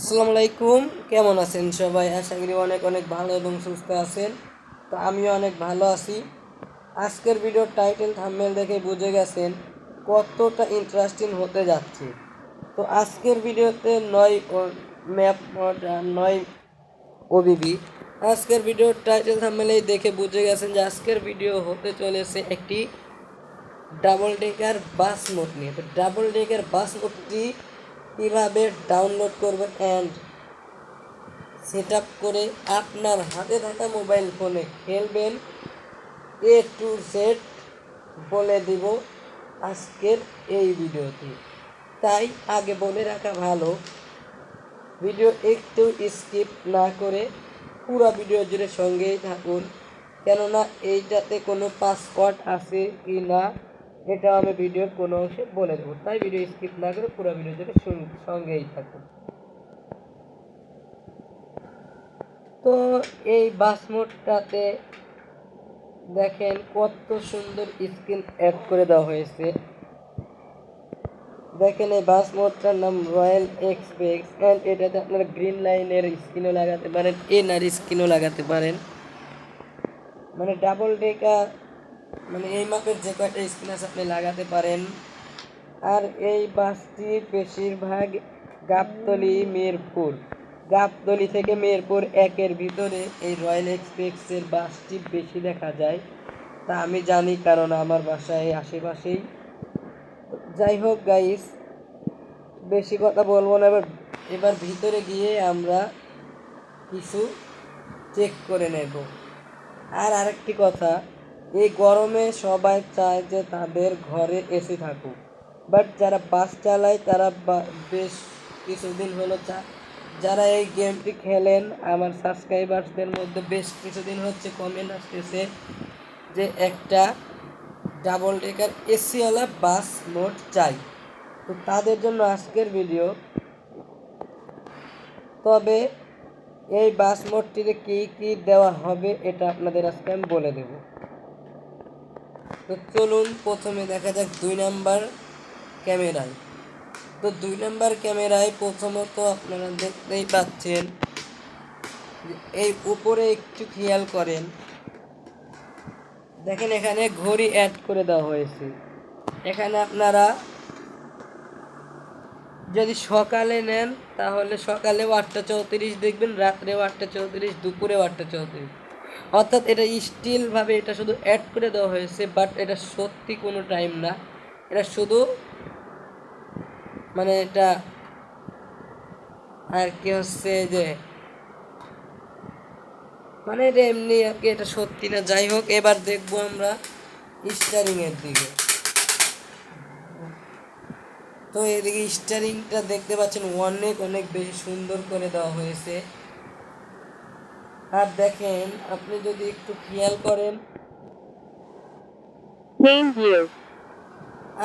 আসসালামু আলাইকুম। কেমন আছেন সবাই? আশা করি অনেক অনেক ভালো এবং সুস্থ আছেন। তো আমিও অনেক ভালো আছি। আজকের ভিডিওর টাইটেল থাম্বনেল দেখে বুঝে গেছেন কতটা ইন্টারেস্টিং হতে যাচ্ছে। তো আজকের ভিডিওতে নয় ম্যাপ নয় ওবিবি আজকের ভিডিওর টাইটেল থাম্বনেলেই দেখে বুঝে গেছেন যে আজকের ভিডিও হতে চলেছে একটি ডাবল ডেকার বাস মোড নিয়ে। তো ডাবল ডেকার বাস মোডটি কীভাবে ডাউনলোড করবেন অ্যান্ড সেট করে আপনার হাতে থাকা মোবাইল ফোনে খেলবেন এ টু জেড বলে দিব আজকের এই ভিডিওতে তাই আগে বলে রাখা ভালো, ভিডিও একটু স্কিপ না করে পুরো ভিডিও জুড়ে সঙ্গেই থাকুন, কেননা এইটাতে কোনো পাসওয়ার্ড আছে কি না এটা আমি ভিডিওর কোনো অংশে বলে দেবো। তাই ভিডিও স্কিপ না করে পুরো ভিডিও শুন- সঙ্গেই থাকুন। তো এই বাস মোডটাতে দেখেন কত সুন্দর স্ক্রিন অ্যাড করে দেওয়া হয়েছে। দেখেন এই বাস মোডটার নাম রয়্যাল এক্সপ্রেস অ্যান্ড এটাতে আপনারা গ্রিন লাইনের স্ক্রিনও লাগাতে পারেন এনার স্ক্রিনও লাগাতে পারেন। মানে ডাবল ডেকার মানে এই মাপের যে স্ক্রিন আছে আপনি লাগাতে পারেন। আর এই বাসটি বেশিরভাগ গাবতলি, মিরপুর। গাবতলি থেকে মিরপুর একের ভিতরে এই রয়্যাল এক্সপ্রেসের বাসটি বেশি দেখা যায়। তা আমি জানি কারণ আমার বাসায় আশেপাশেই। যাই হোক গাইস বেশি কথা বলব না, এবার এবার ভিতরে গিয়ে আমরা কিছু চেক করে নেব। আর আরেকটি কথা এই গরমে সবাই চায় যে তাদের ঘরে এসি থাকুক। বাট যারা বাস চালায়, তারা বেশ কিছুদিন হলো চা, যারা এই গেমটি খেলেন, আমার সাবস্ক্রাইবার্সদের মধ্যে বেশ কিছুদিন হচ্ছে কমেন্ট আসতেছে যে একটা ডাবল ডেকার এসিওয়ালা বাস মোড চাই। তো তাদের জন্য আজকের ভিডিও তবে এই বাস মোডটিতে কী কী দেওয়া হবে, এটা আপনাদের আজকে আমি বলে দেব। তো চলুন প্রথমে দেখা যাক দুই নাম্বার ক্যামেরায়। তো দুই নাম্বার ক্যামেরায় প্রথমত আপনারা দেখতেই পাচ্ছেন এই উপরে একটু খেয়াল করেন। দেখেন এখানে ঘড়ি অ্যাড করে দেওয়া হয়েছে। এখানে আপনারা যদি সকালে নেন তাহলে সকালেও আটটা চৌত্রিশ দেখবেন, রাত্রেও আটটা চৌত্রিশ, দুপুরেও আটটা চৌত্রিশ। অর্থাৎ এটা স্টিলভাবে এটা শুধু অ্যাড করে দেওয়া হয়েছে বাট এটা সত্যি কোনো টাইম না। এটা শুধু মানে এটা আর কি হচ্ছে যে মানে এটা এমনি আর কি এটা সত্যি না। যাই হোক, এবার দেখব আমরা স্টারিং এর দিকে। তো এদিকে স্টারিংটা দেখতে পাচ্ছেন, অনেক অনেক বেশি সুন্দর করে দেওয়া হয়েছে। আর দেখেন আপনি যদি একটু খেয়াল করেন।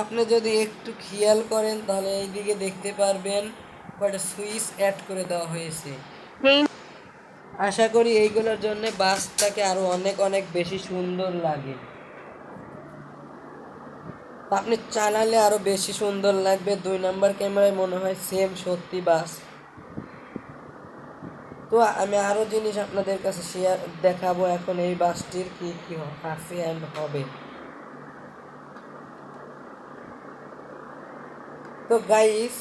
আপনি যদি একটু খেয়াল করেন তাহলে এইদিকে দেখতে পারবেন কয়টা সুইচ অ্যাড করে দেওয়া হয়েছে। আশা করি এইগুলোর জন্য বাসটাকে আরও অনেক অনেক বেশি সুন্দর লাগে। আপনি চালালে আরও বেশি সুন্দর লাগবে। দুই নাম্বার ক্যামেরায় মনে হয় সেম সত্যি বাস। তো আমি আরও জিনিস আপনাদের কাছে শেয়ার দেখাবো এখন এই বাসটির কি কি আছে অ্যান্ড হবে। তো গাইস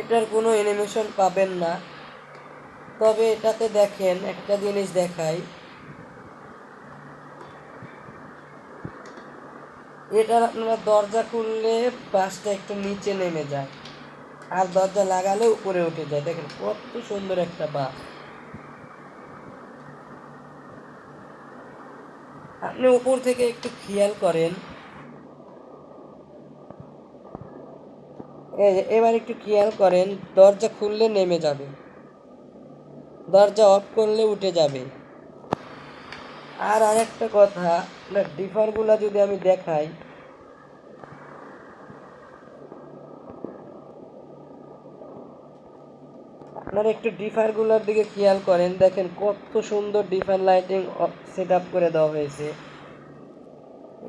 এটার কোনো অ্যানিমেশন পাবেন না। তবে এটাতে দেখেন, একটা জিনিস দেখাই। এটার আপনারা দরজা খুললে বাসটা একটু নিচে নেমে যায়। আর দরজা লাগালে উপরে উঠে যায়। দেখেন কত সুন্দর একটা বাস। আপনি উপর থেকে একটু খেয়াল করেন। এবার একটু খেয়াল করেন, দরজা খুললে নেমে যাবে। দরজা অফ করলে উঠে যাবে। আর আরেকটা কথা ডিফারগুলো যদি আমি দেখাই আপনারা একটু ডিফারগুলোর দিকে খেয়াল করেন, দেখেন কত সুন্দর ডিফার লাইটিং সেট করে দেওয়া হয়েছে।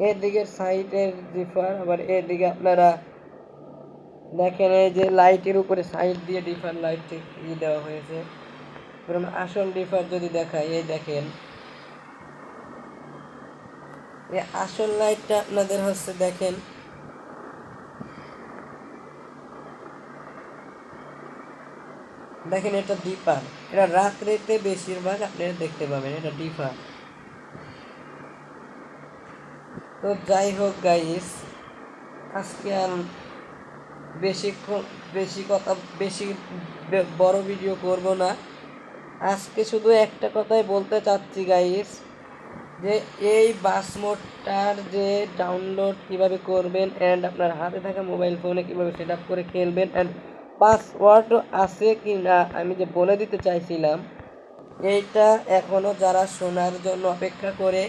এর দিকে সাইডের ডিফার আবার এর দিকে আপনারা দেখেন এই যে লাইটের উপরে সাইড দিয়ে ডিফার লাইট ই দেওয়া হয়েছে। আসল ডিফার যদি দেখাই, এই দেখেন। এই আসল লাইটটা আপনাদের হচ্ছে দেখেন দেখেন এটা ডিপার এটা রাত্রেতে বেশিরভাগ আপনারা দেখতে পাবেন, এটা ডিপার তো যাই হোক গাইস আজকে আর বেশিক্ষণ, বেশি কথা, বেশি বড় ভিডিও করব না। আজকে শুধু একটা কথাই বলতে চাচ্ছি গাইস যে এই বাস মোডটার যে ডাউনলোড কীভাবে করবেন অ্যান্ড আপনার হাতে থাকা মোবাইল ফোনে কীভাবে সেট আপ করে খেলবেন অ্যান্ড পাসওয়ার্ডও আছে কি না আমি যে বলে দিতে চাইছিলাম, এইটা এখনও যারা শোনার জন্য অপেক্ষা করে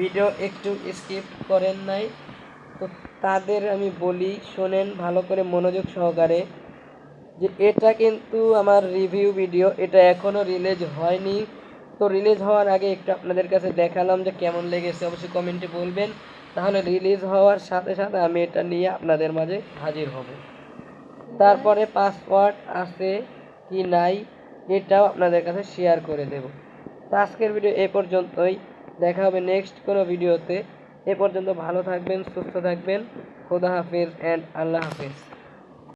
ভিডিও একটু স্কিপ করেন নাই, তো তাদের আমি বলি, শোনেন ভালো করে মনোযোগ সহকারে, যে এটা কিন্তু আমার রিভিউ ভিডিও, এটা এখনও রিলিজ হয়নি। তো রিলিজ হওয়ার আগে একটু আপনাদের কাছে দেখালাম যে কেমন লেগেছে, অবশ্যই কমেন্টে বলবেন। তাহলে রিলিজ হওয়ার সাথে সাথে আমি এটা নিয়ে আপনাদের মাঝে হাজির হব। তারপরে পাসওয়ার্ড আছে কি নাই, এটাও আপনাদের কাছে শেয়ার করে দেব। তো আজকের ভিডিও এ পর্যন্তই। দেখা হবে নেক্সট কোনো ভিডিওতে এ পর্যন্ত ভালো থাকবেন, সুস্থ থাকবেন। খোদা হাফিজ অ্যান্ড আল্লাহ হাফিজ।